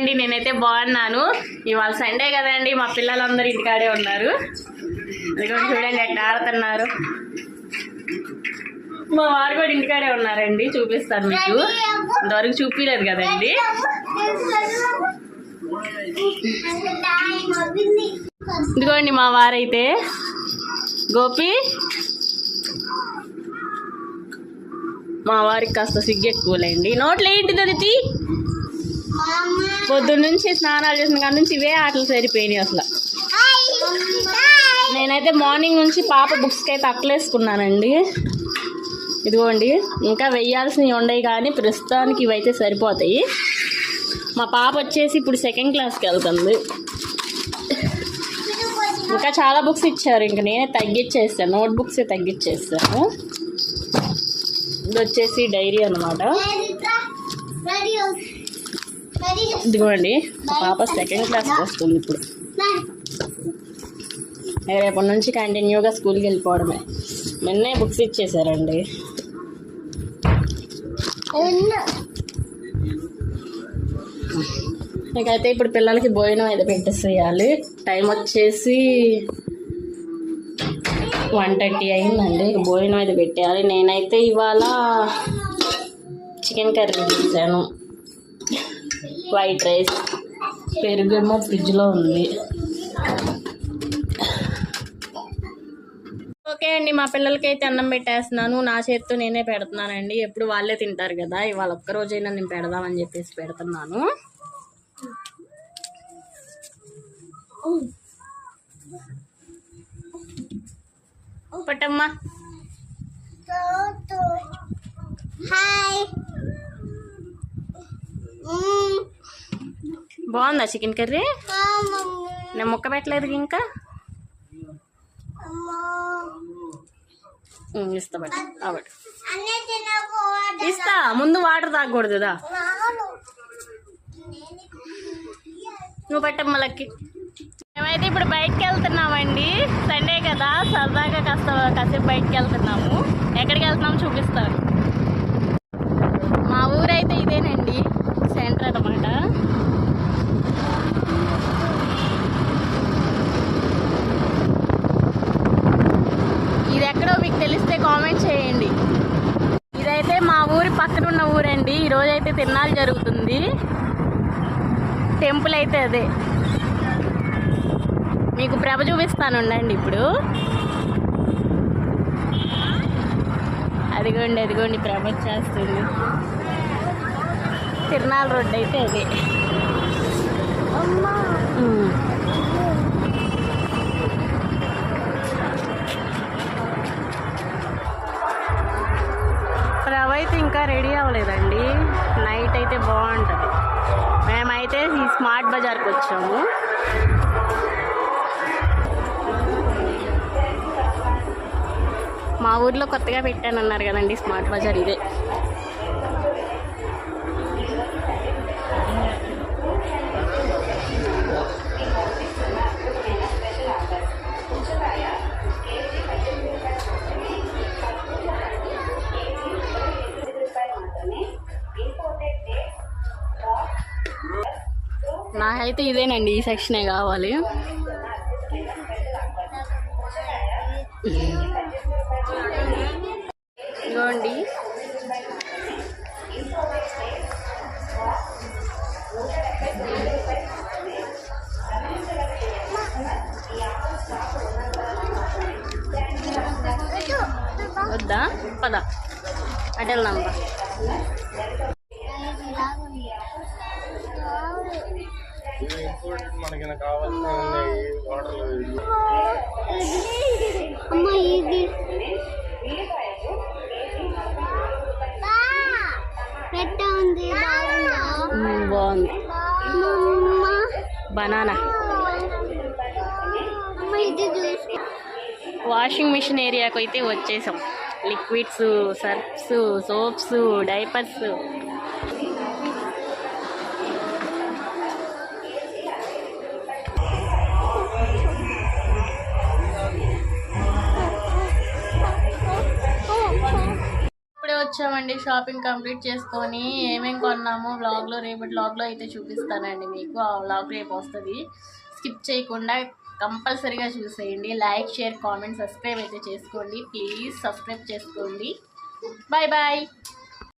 అండి నేనైతే బాగున్నాను. ఇవాళ సండే కదండి మా పిల్లలందరూ ఇంటికాడే ఉన్నారు. ఇదిగోండి చూడండి ఎట్లా ఆడుతున్నారు. మా వారు కూడా ఇంటికాడే ఉన్నారండి చూపిస్తాను మీకు. ఇంతవరకు చూపించలేదు కదండి. ఇదిగోండి మా వారైతే. గోపి. మా వారికి కాస్త సిగ్గు ఎక్కువలేండి. నోట్లో ఏంటిది అది తీ? పొద్దున్న నుంచి స్నానాలు చేసిన కాడ నుంచి ఇవే ఆటలు సరిపోయినాయి అసలు. నేనైతే మార్నింగ్ నుంచి పాప బుక్స్కి అయితే అక్కలేసుకున్నానండి. ఇదిగోండి ఇంకా వెయ్యాల్సినవి ఉండయి కానీ ప్రస్తుతానికి ఇవైతే సరిపోతాయి. మా పాప వచ్చేసి ఇప్పుడు సెకండ్ క్లాస్కి వెళ్తుంది. ఇంకా చాలా బుక్స్ ఇచ్చారు ఇంకా నేనే తగ్గించేస్తాను నోట్ బుక్స్ తగ్గించేస్తాను ఇది వచ్చేసి డైరీ అనమాట ఇదిగోండి అండి పాప సెకండ్ క్లాస్కి వస్తుంది ఇప్పుడు. రేపటి నుంచి కంటిన్యూగా స్కూల్కి వెళ్ళిపోవడమే. నిన్నే బుక్స్ ఇచ్చేసారండి. నీకైతే ఇప్పుడు పిల్లలకి భోజనం అయితే పెట్టేసేయాలి. టైం వచ్చేసి వన్ థర్టీ అయిందండి. భోజనం అయితే పెట్టేయాలి. నేనైతే ఇవాళ చికెన్ కర్రీ చేశాను. White rice. పెరుగేమో ఫ్రిడ్జ్లో ఉంది. ఓకే అండి మా పిల్లలకి అయితే అన్నం పెట్టేస్తున్నాను. నా చేతితో నేనే పెడుతున్నానండి. ఎప్పుడు వాళ్ళే తింటారు కదా ఇవాళ ఒక్క రోజైనా నేను పెడదామని చెప్పేసి పెడుతున్నాను. పట్టమ్మా. హాయ్. బాగుందా చికెన్ కర్రీ? నేను ముక్క పెట్టలేదు ఇంకా. ఇస్తా ఇస్తా. ముందు వాటర్ తాగకూడదు కదా నువ్వు పట్టమ్మ లక్కి. మేమైతే ఇప్పుడు బయటకు వెళ్తున్నామండి. సండే కదా సరదాగా కాస్త కాసేపు బయటకు వెళ్తున్నాము. ఎక్కడికి వెళ్తున్నాము చూపిస్తాను మా ఊరైతే ఇదేనండి సెంటర్ అన్నమాట ఇది ఎక్కడో మీకు తెలిస్తే కామెంట్ చేయండి. ఇదైతే మా ఊరి పక్కన ఉన్న ఊరండి. ఈరోజు అయితే తిరునాళ్ళు జరుగుతుంది. టెంపుల్ అయితే అదే. మీకు ప్రభ చూపిస్తాను ఉండండి ఇప్పుడు. అదిగోండి అదిగోండి ప్రభ చేస్తుంది తిరునాళ్ళ రోడ్డు అయితే అదే. రెడీ అవ్వలేదండి. నైట్ అయితే బాగుంటుంది. మేమైతే ఈ స్మార్ట్ బజార్కి వచ్చాము. మా ఊర్లో కొత్తగా పెట్టానన్నారు కదండి స్మార్ట్ బజార్ ఇదే. నాకైతే ఇదేనండి ఈ సెక్షనే కావాలి. ఇదిగోండి. వద్దా? పద. Hotel number. మనకి కావాల్సిన వాటర్లు అమ్మ ఇది. పెట్ట ఉంది బాగుందా? మ్మ్, బాగుంది. అమ్మ బనానా. అమ్మ ఇది చూసి. వాషింగ్ మిషన్ ఏరియాకు అయితే వచ్చేసాం. లిక్విడ్స్ సర్ఫ్స్ సోప్స్ డైపర్స్ వచ్చామండి షాపింగ్ కంప్లీట్ చేసుకొని ఏమేం కొన్నామో వ్లాగ్లో రేపు వ్లాగ్లో అయితే చూపిస్తానండి మీకు. ఆ వ్లాగ్ రేపు వస్తుంది. స్కిప్ చేయకుండా కంపల్సరీగా చూసేయండి. లైక్ షేర్ కామెంట్ సబ్స్క్రైబ్ అయితే చేసుకోండి. ప్లీజ్ సబ్స్క్రైబ్ చేసుకోండి. Bye bye